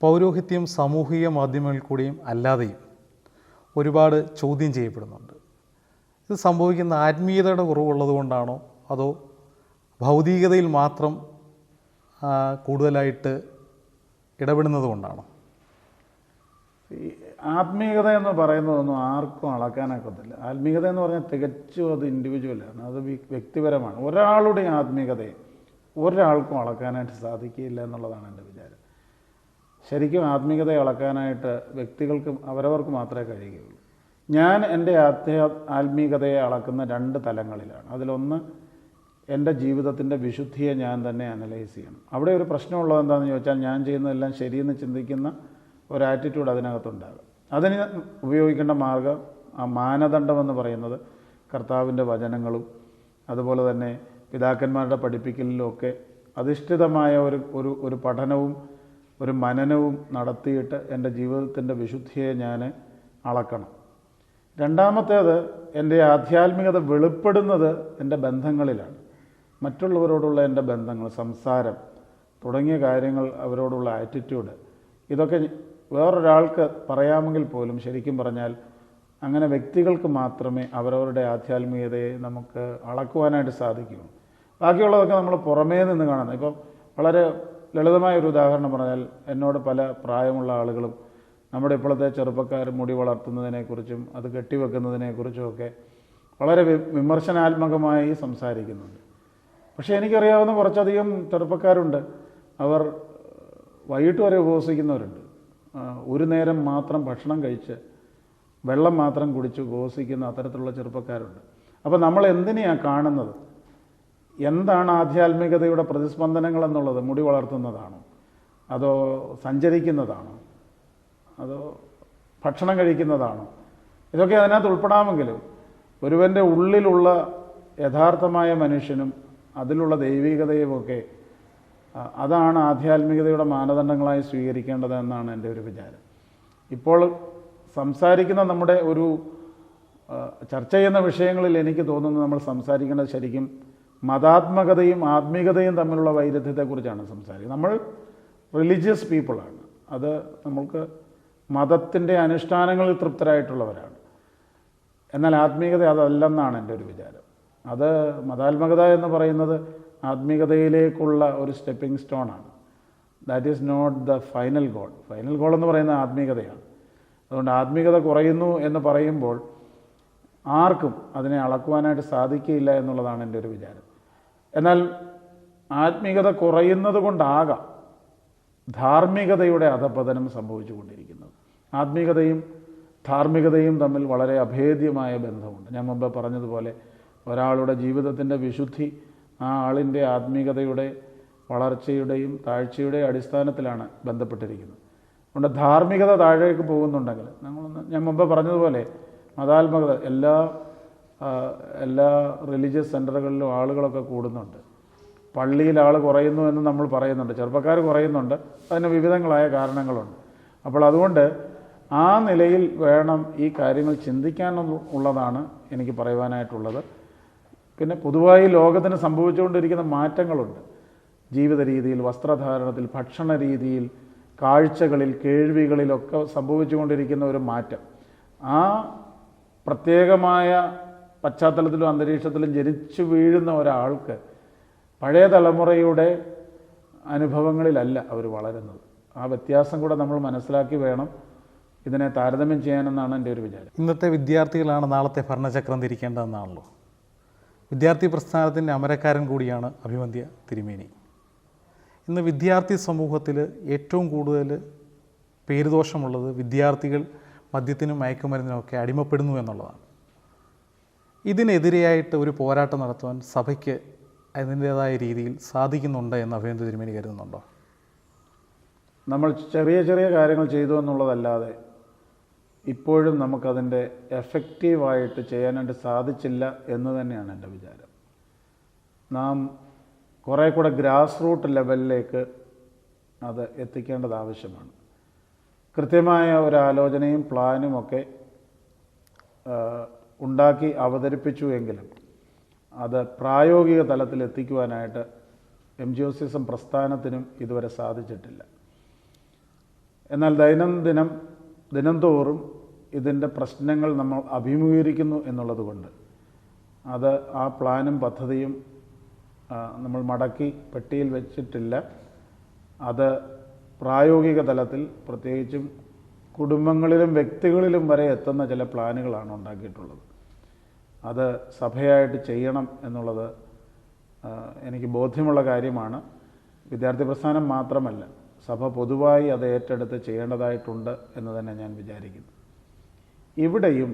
പൗരോഹിത്യം സാമൂഹിക മാധ്യമങ്ങളിൽ കൂടിയും അല്ലാതെയും ഒരുപാട് ചോദ്യം ചെയ്യപ്പെടുന്നുണ്ട്. ഇത് സംഭവിക്കുന്ന ആത്മീയതയുടെ കുറവുള്ളത് കൊണ്ടാണോ? അതോ ഭൗതികതയിൽ മാത്രം കൂടുതലായിട്ട് ഇടപെടുന്നത് കൊണ്ടാണോ? ഈ ആത്മീയത എന്ന് പറയുന്നതൊന്നും ആർക്കും അളക്കാനാക്കത്തില്ല. ആത്മീയത എന്ന് പറഞ്ഞാൽ തികച്ചും അത് ഇൻഡിവിജ്വലാണ് അത് വ്യ- വ്യക്തിപരമാണ്. ഒരാളുടെ ആത്മീയതയെ ഒരാൾക്കും അളക്കാനായിട്ട് സാധിക്കില്ല എന്നുള്ളതാണ് എന്റെ ശരിക്കും ആത്മീയതയെ അളക്കാനായിട്ട് വ്യക്തികൾക്ക് അവരവർക്ക് മാത്രമേ കഴിയുകയുള്ളൂ. ഞാൻ എന്റെ ആത്മീയ ആത്മീയതയെ അളക്കുന്ന രണ്ട് തലങ്ങളിലാണ്. അതിലൊന്ന് എന്റെ ജീവിതത്തിന്റെ വിശുദ്ധിയെ ഞാൻ തന്നെ അനലൈസ് ചെയ്യണം. അവിടെ ഒരു പ്രശ്നമുള്ളത് എന്താണെന്ന് ചോദിച്ചാൽ ഞാൻ ചെയ്യുന്നതെല്ലാം ശരിയെന്ന് ചിന്തിക്കുന്ന ഒരു ആറ്റിറ്റ്യൂഡ് അതിനകത്തുണ്ടാകും. അതിന് ഉപയോഗിക്കേണ്ട മാർഗം ആ മാനദണ്ഡം എന്ന് പറയുന്നത് കർത്താവിന്റെ വചനങ്ങളും അതുപോലെ തന്നെ പിതാക്കന്മാരുടെ പഠിപ്പിക്കലിലും ഒക്കെ അധിഷ്ഠിതമായ ഒരു ഒരു ഒരു പഠനവും ഒരു മനനവും നടത്തിയിട്ട് എന്റെ ജീവിതത്തിന്റെ വിശുദ്ധിയെ ഞാൻ അളക്കണം. രണ്ടാമത്തേത് എന്റെ ആധ്യാത്മികത വെളിപ്പെടുന്നത് എന്റെ ബന്ധങ്ങളിലാണ്. മറ്റുള്ളവരോടുള്ള എന്റെ ബന്ധങ്ങൾ സംസാരം തുടങ്ങിയ കാര്യങ്ങൾ അവരോടുള്ള ആറ്റിറ്റ്യൂഡ് ഇതൊക്കെ വേറൊരാൾക്ക് പറയാമെങ്കിൽ പോലും ശരിക്കും പറഞ്ഞാൽ അങ്ങനെ വ്യക്തികൾക്ക് മാത്രമേ അവരവരുടെ ആധ്യാത്മികതയെ നമുക്ക് അളക്കുവാനായിട്ട് സാധിക്കുകയുള്ളൂ ബാക്കിയുള്ളതൊക്കെ നമ്മൾ പുറമേ നിന്ന് കാണുന്നത് ഇപ്പം വളരെ ലളിതമായ ഒരു ഉദാഹരണം പറഞ്ഞാൽ എന്നോട് പല പ്രായമുള്ള ആളുകളും നമ്മുടെ ഇപ്പോഴത്തെ ചെറുപ്പക്കാർ മുടി വളർത്തുന്നതിനെക്കുറിച്ചും അത് കെട്ടിവെക്കുന്നതിനെക്കുറിച്ചും ഒക്കെ വളരെ വിമർശനാത്മകമായി സംസാരിക്കുന്നുണ്ട്. പക്ഷേ എനിക്കറിയാവുന്ന കുറച്ചധികം ചെറുപ്പക്കാരുണ്ട്. അവർ വൈകിട്ട് വരെ ഉപവസിക്കുന്നവരുണ്ട്. ഒരു നേരം മാത്രം ഭക്ഷണം കഴിച്ച് വെള്ളം മാത്രം കുടിച്ച് ഉപവസിക്കുന്ന അത്തരത്തിലുള്ള ചെറുപ്പക്കാരുണ്ട്. അപ്പോൾ നമ്മൾ എന്തിനെയാണ് കാണുന്നത്? എന്താണ് ആധ്യാത്മികതയുടെ പ്രതിസ്പന്ദനങ്ങൾ എന്നുള്ളത് മുടി വളർത്തുന്നതാണോ? അതോ സഞ്ചരിക്കുന്നതാണോ? അതോ ഭക്ഷണം കഴിക്കുന്നതാണോ? ഇതൊക്കെ അതിനകത്ത് ഉൾപ്പെടാമെങ്കിലും ഒരുവന്റെ ഉള്ളിലുള്ള യഥാർത്ഥമായ മനുഷ്യനും അതിലുള്ള ദൈവികതയുമൊക്കെ അതാണ് ആധ്യാത്മികതയുടെ മാനദണ്ഡങ്ങളായി സ്വീകരിക്കേണ്ടത് എന്നാണ് എന്റെ ഒരു വിചാരം. ഇപ്പോൾ സംസാരിക്കുന്ന നമ്മുടെ ഒരു ചർച്ച ചെയ്യുന്ന വിഷയങ്ങളിൽ എനിക്ക് തോന്നുന്നത് നമ്മൾ സംസാരിക്കേണ്ടത് ശരിക്കും മതാത്മകതയും ആത്മീകതയും തമ്മിലുള്ള വൈരുദ്ധ്യത്തെക്കുറിച്ചാണ് സംസാരിക്കുന്നത്. നമ്മൾ റിലീജിയസ് പീപ്പിളാണ് അത് നമ്മൾക്ക് മതത്തിന്റെ അനുഷ്ഠാനങ്ങളിൽ തൃപ്തരായിട്ടുള്ളവരാണ്. എന്നാൽ ആത്മീയത അതല്ലെന്നാണ് എന്റെ ഒരു വിചാരം. അത് മതാത്മകത എന്ന് പറയുന്നത് ആത്മീയതയിലേക്കുള്ള ഒരു സ്റ്റെപ്പിംഗ് സ്റ്റോൺ ആണ്. That is not the final goal final goal എന്ന് പറയുന്നത് ആത്മീയതയാണ് അതുകൊണ്ട് ആത്മീയത കുറയുന്നു എന്ന് പറയുമ്പോൾ ആർക്കും അതിനെ അളക്കുവാനായിട്ട് സാധിക്കില്ല എന്നുള്ളതാണ് എന്റെ ഒരു വിചാരം. എന്നാൽ ആത്മീകത കുറയുന്നത് കൊണ്ടാകാം ധാർമ്മികതയുടെ അധപതനം സംഭവിച്ചുകൊണ്ടിരിക്കുന്നത്. ആത്മീകതയും ധാർമ്മികതയും തമ്മിൽ വളരെ അഭേദ്യമായ ബന്ധമുണ്ട്. ഞാൻ മുമ്പ് പറഞ്ഞതുപോലെ ഒരാളുടെ ജീവിതത്തിന്റെ വിശുദ്ധി ആ ആളിന്റെ ആത്മീകതയുടെ വളർച്ചയുടെയും താഴ്ചയുടെയും അടിസ്ഥാനത്തിലാണ് ബന്ധപ്പെട്ടിരിക്കുന്നത്. അതുകൊണ്ട് ധാർമ്മികത താഴേക്ക് പോകുന്നുണ്ടെങ്കിൽ നമ്മളൊന്ന് ഞാൻ മുമ്പ് പറഞ്ഞതുപോലെ മതാത്മകത എല്ലാ എല്ലാ റിലീജിയസ് സെന്ററുകളിലും ആളുകളൊക്കെ കൂടുന്നുണ്ട്. പള്ളിയിൽ ആൾ കുറയുന്നു എന്ന് നമ്മൾ പറയുന്നുണ്ട്. ചെറുപ്പക്കാർ കുറയുന്നുണ്ട്. അതിന് വിവിധങ്ങളായ കാരണങ്ങളുണ്ട്. അപ്പോൾ അതുകൊണ്ട് ആ നിലയിൽ വേണം ഈ കാര്യങ്ങൾ ചിന്തിക്കാൻ ഉള്ളതാണ് എനിക്ക് പറയുവാനായിട്ടുള്ളത്. പിന്നെ പൊതുവായി ലോകത്തിന് സംഭവിച്ചുകൊണ്ടിരിക്കുന്ന മാറ്റങ്ങളുണ്ട്. ജീവിത രീതിയിൽ വസ്ത്രധാരണത്തിൽ ഭക്ഷണ രീതിയിൽ കാഴ്ചകളിൽ കേൾവികളിലൊക്കെ സംഭവിച്ചുകൊണ്ടിരിക്കുന്ന ഒരു മാറ്റം. ആ പ്രത്യേകമായ പശ്ചാത്തലത്തിലും അന്തരീക്ഷത്തിലും ജനിച്ചു വീഴുന്ന ഒരാൾക്ക് പഴയ തലമുറയുടെ അനുഭവങ്ങളിലല്ല അവർ വളരുന്നത്. ആ വ്യത്യാസം കൂടെ നമ്മൾ മനസ്സിലാക്കി വേണം ഇതിനെ താരതമ്യം ചെയ്യാനെന്നാണ് എന്റെ ഒരു വിചാരം. ഇന്നത്തെ വിദ്യാർത്ഥികളാണ് നാളത്തെ ഭരണചക്രം തിരിക്കേണ്ടതെന്നാണല്ലോ വിദ്യാർത്ഥി പ്രസ്ഥാനത്തിന്റെ അമരക്കാരൻ കൂടിയാണ് അഭിമന്യ തിരുമേനി. ഇന്ന് വിദ്യാർത്ഥി സമൂഹത്തിൽ ഏറ്റവും കൂടുതൽ പേരുദോഷമുള്ളത് വിദ്യാർത്ഥികൾ മദ്യത്തിനും മയക്കുമരുന്നിനുമൊക്കെ അടിമപ്പെടുന്നു എന്നുള്ളതാണ്. ഇതിനെതിരെയായിട്ട് ഒരു പോരാട്ടം നടത്തുവാൻ സഭയ്ക്ക് അതിന്റേതായ രീതിയിൽ സാധിക്കുന്നുണ്ട് എന്ന് അഭിനന്ദ തിരുമേനി കരുതുന്നുണ്ടോ? നമ്മൾ ചെറിയ ചെറിയ കാര്യങ്ങൾ ചെയ്തു എന്നുള്ളതല്ലാതെ ഇപ്പോഴും നമുക്കതിന്റെ എഫക്റ്റീവായിട്ട് ചെയ്യാനായിട്ട് സാധിച്ചില്ല എന്ന് തന്നെയാണ് എന്റെ വിചാരം. നാം കുറേ കൂടെ ഗ്രാസ് റൂട്ട് ലെവലിലേക്ക് അത് എത്തിക്കേണ്ടത് ആവശ്യമാണ്. കൃത്യമായ ഒരു ആലോചനയും പ്ലാനും ഒക്കെ ഉണ്ടാക്കി അവതരിപ്പിച്ചു എങ്കിലും അത് പ്രായോഗിക തലത്തിൽ എത്തിക്കുവാനായിട്ട് M G O C S പ്രസ്ഥാനത്തിനും ഇതുവരെ സാധിച്ചിട്ടില്ല. എന്നാൽ ദൈനംദിനം ദിനംതോറും ഇതിന്റെ പ്രശ്നങ്ങൾ നമ്മൾ അഭിമുഖീകരിക്കുന്നു എന്നുള്ളത് കൊണ്ട് അത് ആ പ്ലാനും പദ്ധതിയും നമ്മൾ മടക്കി പെട്ടിയിൽ വെച്ചിട്ടില്ല. അത് പ്രായോഗിക തലത്തിൽ പ്രത്യേകിച്ചും കുടുംബങ്ങളിലും വ്യക്തികളിലും വരെ എത്തുന്ന ചില പ്ലാനുകളാണ് ഉണ്ടാക്കിയിട്ടുള്ളത്. അത് സഭയായിട്ട് ചെയ്യണം എന്നുള്ളത് എനിക്ക് ബോധ്യമുള്ള കാര്യമാണ്. വിദ്യാർത്ഥി പ്രസ്ഥാനം മാത്രമല്ല സഭ പൊതുവായി അത് ഏറ്റെടുത്ത് ചെയ്യേണ്ടതായിട്ടുണ്ട് എന്ന് തന്നെ ഞാൻ വിചാരിക്കുന്നു. ഇവിടെയും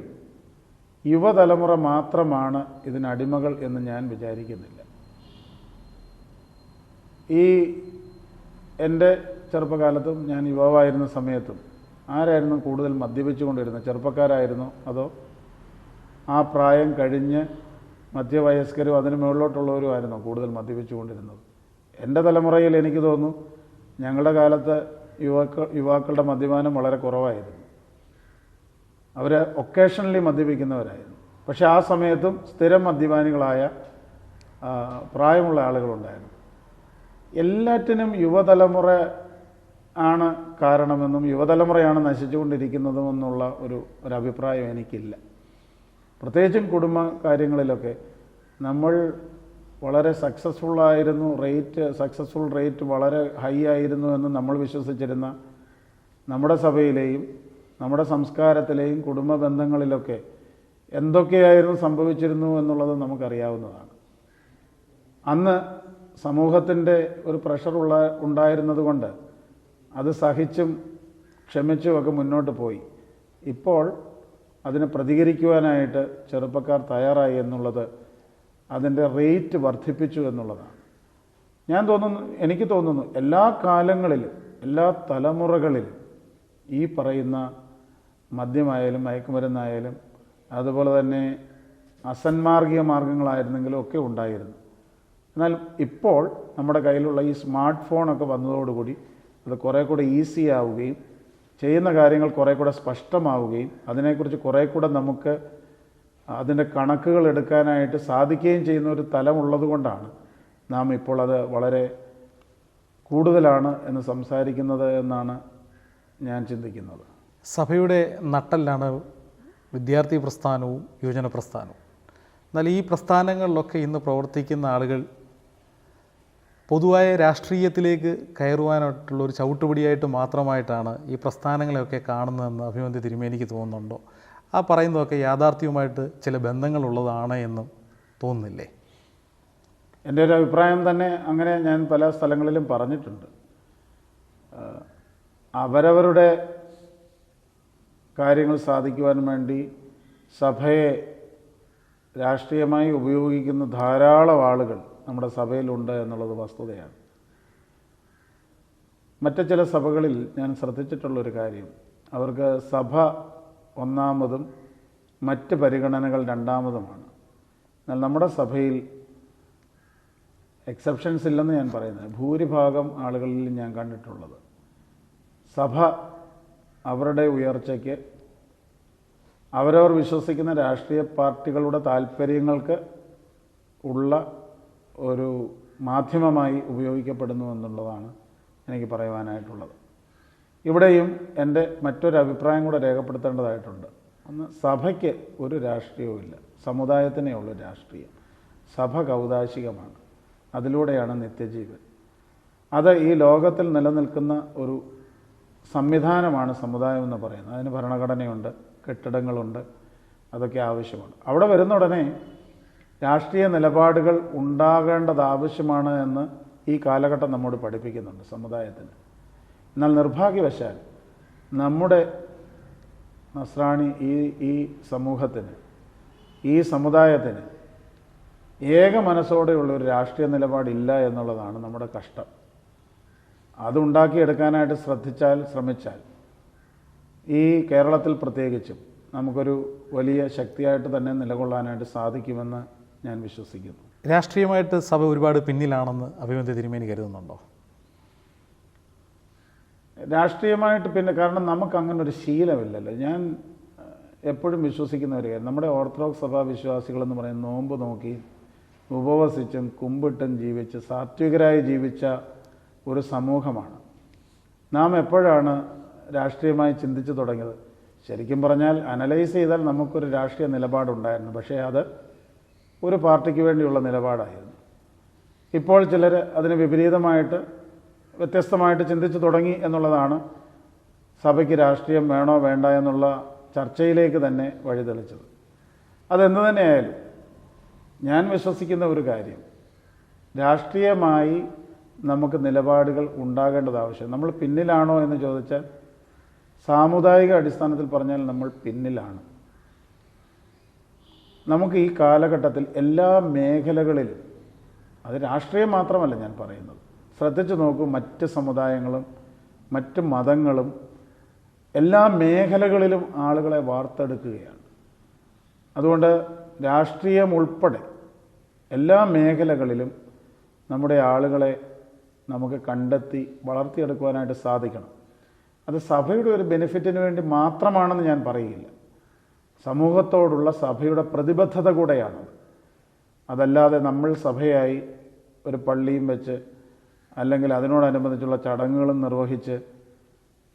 യുവതലമുറ മാത്രമാണ് ഇതിനടിമകൾ എന്ന് ഞാൻ വിചാരിക്കുന്നില്ല. ഈ എന്റെ ചെറുപ്പകാലത്തും ഞാൻ യുവാവായിരുന്ന സമയത്തും ആരായിരുന്നു കൂടുതൽ മദ്യപിച്ചുകൊണ്ടിരുന്നത്? ചെറുപ്പക്കാരായിരുന്നു അതോ ആ പ്രായം കഴിഞ്ഞ് മധ്യവയസ്കരും അതിന് മുകളിലോട്ടുള്ളവരുമായിരുന്നു കൂടുതൽ മദ്യപിച്ചുകൊണ്ടിരുന്നത്. എന്റെ തലമുറയിൽ എനിക്ക് തോന്നുന്നു ഞങ്ങളുടെ കാലത്ത് യുവാക്കൾ യുവാക്കളുടെ മദ്യപാനം വളരെ കുറവായിരുന്നു. അവർ ഒക്കേഷണലി മദ്യപിക്കുന്നവരായിരുന്നു. പക്ഷേ ആ സമയത്തും സ്ഥിരം മദ്യപാനികളായ പ്രായമുള്ള ആളുകളുണ്ടായിരുന്നു. എല്ലാറ്റിനും യുവതലമുറ ആണ് കാരണമെന്നും യുവതലമുറയാണ് നശിച്ചുകൊണ്ടിരിക്കുന്നതും എന്നുള്ള ഒരു ഒരു അഭിപ്രായം എനിക്കില്ല. പ്രത്യേകിച്ചും കുടുംബ കാര്യങ്ങളിലൊക്കെ നമ്മൾ വളരെ സക്സസ്ഫുൾ ആയിരുന്നു റേറ്റ് സക്സസ്ഫുൾ റേറ്റ് വളരെ ഹൈ ആയിരുന്നു എന്ന് നമ്മൾ വിശ്വസിച്ചിരുന്ന നമ്മുടെ സഭയിലെയും നമ്മുടെ സംസ്കാരത്തിലെയും കുടുംബ ബന്ധങ്ങളിലൊക്കെ എന്തൊക്കെയായിരുന്നു സംഭവിച്ചിരുന്നു എന്നുള്ളത് നമുക്കറിയാവുന്നതാണ്. അന്ന് സമൂഹത്തിന്റെ ഒരു പ്രഷറുള്ള ഉണ്ടായിരുന്നത് കൊണ്ട് അത് സഹിച്ചും ക്ഷമിച്ചും ഒക്കെ മുന്നോട്ട് പോയി. ഇപ്പോൾ അതിനെ പ്രതികരിക്കുവാനായിട്ട് ചെറുപ്പക്കാർ തയ്യാറായി എന്നുള്ളത് അതിന്റെ റേറ്റ് വർദ്ധിപ്പിച്ചു എന്നുള്ളതാണ്. ഞാൻ തോന്നുന്നു എനിക്ക് തോന്നുന്നു എല്ലാ കാലങ്ങളിലും എല്ലാ തലമുറകളിലും ഈ പറയുന്ന മദ്യമായാലും മയക്കുമരുന്നായാലും അതുപോലെ തന്നെ അസന്മാർഗീയ മാർഗങ്ങളായിരുന്നെങ്കിലും ഒക്കെ ഉണ്ടായിരുന്നു. എന്നാൽ ഇപ്പോൾ നമ്മുടെ കയ്യിലുള്ള ഈ സ്മാർട്ട് ഫോണൊക്കെ വന്നതോടുകൂടി അത് കുറേ കൂടെ ഈസി ആവുകയും ചെയ്യുന്ന കാര്യങ്ങൾ കുറേ കൂടെ സ്പഷ്ടമാവുകയും അതിനെക്കുറിച്ച് കുറേ കൂടെ നമുക്ക് അതിന്റെ കണക്കുകൾ എടുക്കാനായിട്ട് സാധിക്കുകയും ചെയ്യുന്ന ഒരു തലമുള്ളത് കൊണ്ടാണ് നാം ഇപ്പോൾ അത് വളരെ കൂടുതലാണ് എന്ന് സംസാരിക്കുന്നത് എന്നാണ് ഞാൻ ചിന്തിക്കുന്നത്. സഭയുടെ നട്ടല്ലാണ് വിദ്യാർത്ഥി പ്രസ്ഥാനവും യുവജന പ്രസ്ഥാനവും. എന്നാൽ ഈ പ്രസ്ഥാനങ്ങളിലൊക്കെ ഇന്ന് പ്രവർത്തിക്കുന്ന ആളുകൾ പൊതുവായ രാഷ്ട്രീയത്തിലേക്ക് കയറുവാനായിട്ടുള്ള ഒരു ചവിട്ടുപിടിയായിട്ട് മാത്രമായിട്ടാണ് ഈ പ്രസ്ഥാനങ്ങളെയൊക്കെ കാണുന്നതെന്ന് അഭിമന്തി തിരുമേനിക്ക് തോന്നുന്നുണ്ടോ? ആ പറയുന്നതൊക്കെ യാഥാർത്ഥ്യവുമായിട്ട് ചില ബന്ധങ്ങളുള്ളതാണ് എന്നും തോന്നുന്നില്ലേ? എന്റെ ഒരു അഭിപ്രായം തന്നെ അങ്ങനെ ഞാൻ പല സ്ഥലങ്ങളിലും പറഞ്ഞിട്ടുണ്ട്. അവരവരുടെ കാര്യങ്ങൾ സാധിക്കുവാൻ വേണ്ടി സഭയെ രാഷ്ട്രീയമായി ഉപയോഗിക്കുന്ന ധാരാളം ആളുകൾ നമ്മുടെ സഭയിലുണ്ട് എന്നുള്ളത് വസ്തുതയാണ്. മറ്റ് ചില സഭകളിൽ ഞാൻ ശ്രദ്ധിച്ചിട്ടുള്ളൊരു കാര്യം. അവർക്ക് സഭ ഒന്നാമതും മറ്റ് പരിഗണനകൾ രണ്ടാമതുമാണ്. എന്നാൽ നമ്മുടെ സഭയിൽ എക്സെപ്ഷൻസ് ഇല്ലെന്ന് ഞാൻ പറയുന്നത്. ഭൂരിഭാഗം ആളുകളിൽ ഞാൻ കണ്ടിട്ടുള്ളത്. സഭ അവരുടെ ഉയർച്ചയ്ക്ക് അവരവർ വിശ്വസിക്കുന്ന രാഷ്ട്രീയ പാർട്ടികളുടെ താല്പര്യങ്ങൾക്ക് ഉള്ള ഒരു മാധ്യമമായി ഉപയോഗിക്കപ്പെടുന്നു എന്നുള്ളതാണ് എനിക്ക് പറയുവാനായിട്ടുള്ളത്. ഇവിടെയും എന്റെ മറ്റൊരു അഭിപ്രായം കൂടെ രേഖപ്പെടുത്തേണ്ടതായിട്ടുണ്ട്. ഒന്ന് സഭയ്ക്ക് ഒരു രാഷ്ട്രീയവുമില്ല. സമുദായത്തിനേ ഉള്ളൂ രാഷ്ട്രീയം. സഭ കൗതാശികമാണ്. അതിലൂടെയാണ് നിത്യജീവൻ. അത് ഈ ലോകത്തിൽ നിലനിൽക്കുന്ന ഒരു സംവിധാനമാണ് സമുദായം എന്ന് പറയുന്നത്. അതിന് ഭരണഘടനയുണ്ട് കെട്ടിടങ്ങളുണ്ട് അതൊക്കെ ആവശ്യമാണ്. അവിടെ വരുന്ന ഉടനെ രാഷ്ട്രീയ നിലപാടുകൾ ഉണ്ടാകേണ്ടത് ആവശ്യമാണ് എന്ന് ഈ കാലഘട്ടം നമ്മോട് പഠിപ്പിക്കുന്നുണ്ട് സമുദായത്തിന്. എന്നാൽ നിർഭാഗ്യവശാൽ നമ്മുടെ നസ്രാണി ഈ ഈ സമൂഹത്തിന് ഈ സമുദായത്തിന് ഏക മനസ്സോടെയുള്ള ഒരു രാഷ്ട്രീയ നിലപാടില്ല എന്നുള്ളതാണ് നമ്മുടെ കഷ്ടം. അതുണ്ടാക്കിയെടുക്കാനായിട്ട് ശ്രദ്ധിച്ചാൽ ശ്രമിച്ചാൽ ഈ കേരളത്തിൽ പ്രത്യേകിച്ചും നമുക്കൊരു വലിയ ശക്തിയായിട്ട് തന്നെ നിലകൊള്ളാനായിട്ട് സാധിക്കുമെന്ന് ഞാൻ വിശ്വസിക്കുന്നു. രാഷ്ട്രീയമായിട്ട് സഭ ഒരുപാട് പിന്നിലാണെന്ന് അഭിമന്യ തിരുമേനി കരുതുന്നുണ്ടോ? രാഷ്ട്രീയമായിട്ട് പിന്നെ കാരണം നമുക്ക് അങ്ങനെ ഒരു ശീലമില്ലല്ലോ. ഞാൻ എപ്പോഴും വിശ്വസിക്കുന്ന ഒരു കാര്യം. നമ്മുടെ ഓർത്തഡോക്സ് സഭാ വിശ്വാസികളെന്ന് പറയുന്ന നോമ്പ് നോക്കി ഉപവസിച്ചും കുമ്പിട്ടും ജീവിച്ച് സാത്വികരായി ജീവിച്ച ഒരു സമൂഹമാണ്. നാം എപ്പോഴാണ് രാഷ്ട്രീയമായി ചിന്തിച്ചു തുടങ്ങിയത്? ശരിക്കും പറഞ്ഞാൽ അനലൈസ് ചെയ്താൽ നമുക്കൊരു രാഷ്ട്രീയ നിലപാടുണ്ടായിരുന്നു. പക്ഷേ അത് ഒരു പാർട്ടിക്ക് വേണ്ടിയുള്ള നിലപാടായിരുന്നു. ഇപ്പോൾ ചിലർ അതിന് വിപരീതമായിട്ട് വ്യത്യസ്തമായിട്ട് ചിന്തിച്ചു തുടങ്ങി എന്നുള്ളതാണ് സഭയ്ക്ക് രാഷ്ട്രീയം വേണോ വേണ്ട എന്നുള്ള ചർച്ചയിലേക്ക് തന്നെ വഴിതെളിച്ചത്. അതെന്ത് തന്നെയായാലും ഞാൻ വിശ്വസിക്കുന്ന ഒരു കാര്യം രാഷ്ട്രീയമായി നമുക്ക് നിലപാടുകൾ ഉണ്ടാകേണ്ടത് ആവശ്യം. നമ്മൾ പിന്നിലാണോ എന്ന് ചോദിച്ചാൽ സാമുദായിക അടിസ്ഥാനത്തിൽ പറഞ്ഞാൽ നമ്മൾ പിന്നിലാണ്. നമുക്ക് ഈ കാലഘട്ടത്തിൽ എല്ലാ മേഖലകളിലും അത് രാഷ്ട്രീയം മാത്രമല്ല ഞാൻ പറയുന്നത്. ശ്രദ്ധിച്ചു നോക്കൂ മറ്റ് സമുദായങ്ങളും മറ്റ് മതങ്ങളും എല്ലാ മേഖലകളിലും ആളുകളെ വാർത്തെടുക്കുകയാണ്. അതുകൊണ്ട് രാഷ്ട്രീയം ഉൾപ്പെടെ എല്ലാ മേഖലകളിലും നമ്മുടെ ആളുകളെ നമുക്ക് കണ്ടെത്തി വളർത്തിയെടുക്കുവാനായിട്ട് സാധിക്കണം. അത് സഭയുടെ ഒരു ബെനിഫിറ്റിന് വേണ്ടി മാത്രമാണെന്ന് ഞാൻ പറയുകയില്ല. സമൂഹത്തോടുള്ള സഭയുടെ പ്രതിബദ്ധത കൂടെയാണ്. അതല്ലാതെ നമ്മൾ സഭയായി ഒരു പള്ളിയും വെച്ച് അല്ലെങ്കിൽ അതിനോടനുബന്ധിച്ചുള്ള ചടങ്ങുകളും നിർവഹിച്ച്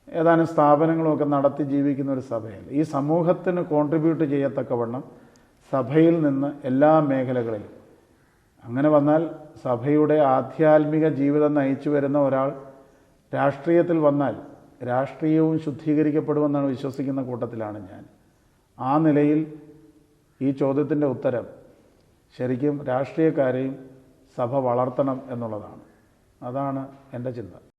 ഏതാനും സ്ഥാപനങ്ങളുമൊക്കെ നടത്തി ജീവിക്കുന്ന ഒരു സഭയല്ല. ഈ സമൂഹത്തിന് കോൺട്രിബ്യൂട്ട് ചെയ്യത്തക്കവണ്ണം സഭയിൽ നിന്ന് എല്ലാ മേഖലകളിലും. അങ്ങനെ വന്നാൽ സഭയുടെ ആധ്യാത്മിക ജീവിതം നയിച്ചു വരുന്ന ഒരാൾ രാഷ്ട്രീയത്തിൽ വന്നാൽ രാഷ്ട്രീയവും ശുദ്ധീകരിക്കപ്പെടുമെന്നാണ് വിശ്വസിക്കുന്ന കൂട്ടത്തിലാണ് ഞാൻ. ആ നിലയിൽ ഈ ചോദ്യത്തിന്റെ ഉത്തരം ശരിക്കും രാഷ്ട്രീയക്കാരെയും സഭ വളർത്തണം എന്നുള്ളതാണ്. അതാണ് എന്റെ ചിന്ത.